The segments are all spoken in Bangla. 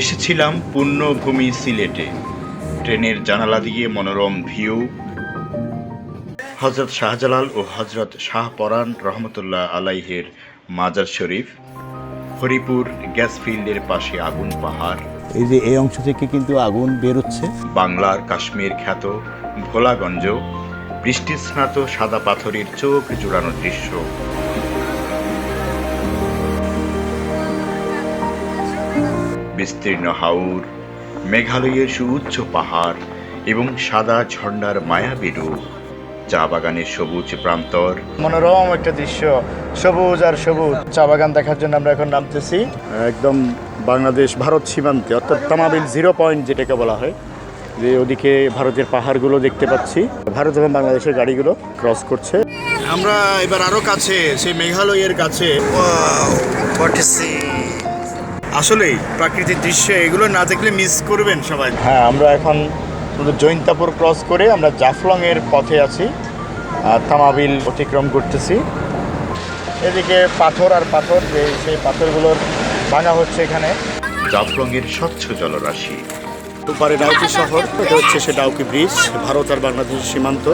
এসেছিলাম পুণ্যভূমি সিলেটে। ট্রেনের জানালা দিয়ে মনোরম ভিউ। হজরত শাহজালাল ও হজরত শাহ পরান রহমতুল্লাহ আলাইহের মাজার শরীফ হরিপুর গ্যাস ফিল্ডের পাশে আগুন পাহাড়। এই যে এই অংশ থেকে কিন্তু আগুন বেরোচ্ছে। বাংলার কাশ্মীর খ্যাত ভোলাগঞ্জ বৃষ্টি স্নাত সাদা পাথরের চোখ জুড়ানো দৃশ্য। বিস্তীর্ণ হাউর মেঘালয়ের সুউচ্চ পাহাড় এবং সাদা ঝর্ণার মায়াবী রূপ চা বাগানের সবুজ প্রান্তর। মনোরম একটা দৃশ্য সবুজ আর সবুজ। চা বাগান দেখার জন্য আমরা এখন নামতেছি। একদম বাংলাদেশ ভারত সীমান্তে অর্থাৎ তামাবিল জিরো পয়েন্ট যেটাকে বলা হয়। যে ওদিকে ভারতের পাহাড়গুলো দেখতে পাচ্ছি। ভারত এবং বাংলাদেশের গাড়িগুলো ক্রস করছে। আমরা এবার আরও কাছে সেই মেঘালয়ের কাছে। আসলেই প্রাকৃতিক দৃশ্য এগুলো না দেখলে মিস করবেন সবাই। হ্যাঁ আমরা এখন জৈন্তাপুর ক্রস করে আমরা জাফলং এর পথে আছি আর তামাবিল অতিক্রম করতেছি। এদিকে পাথর আর পাথর যে সেই পাথরগুলোর ভাঙা হচ্ছে এখানে। জাফলংয়ের স্বচ্ছ জলরাশি। দুপারে ডাউকি শহর এটা হচ্ছে সে ডাউকি ব্রিজ ভারত আর বাংলাদেশের সীমান্ত।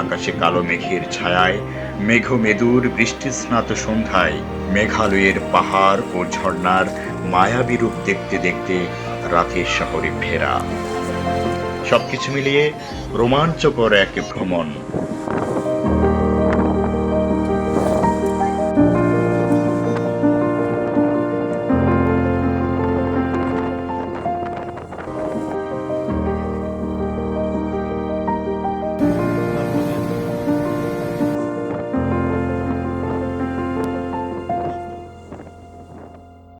আকাশে কালো মেঘের ছায়ায় মেঘ মেদুর বৃষ্টি স্নাত সন্ধ্যায় মেঘালয়ের পাহাড় ও ঝর্ণার মায়াবী রূপ দেখতে দেখতে রাতের শহরে ফেরা। সবকিছু মিলিয়ে রোমাঞ্চকর এক ভ্রমণ।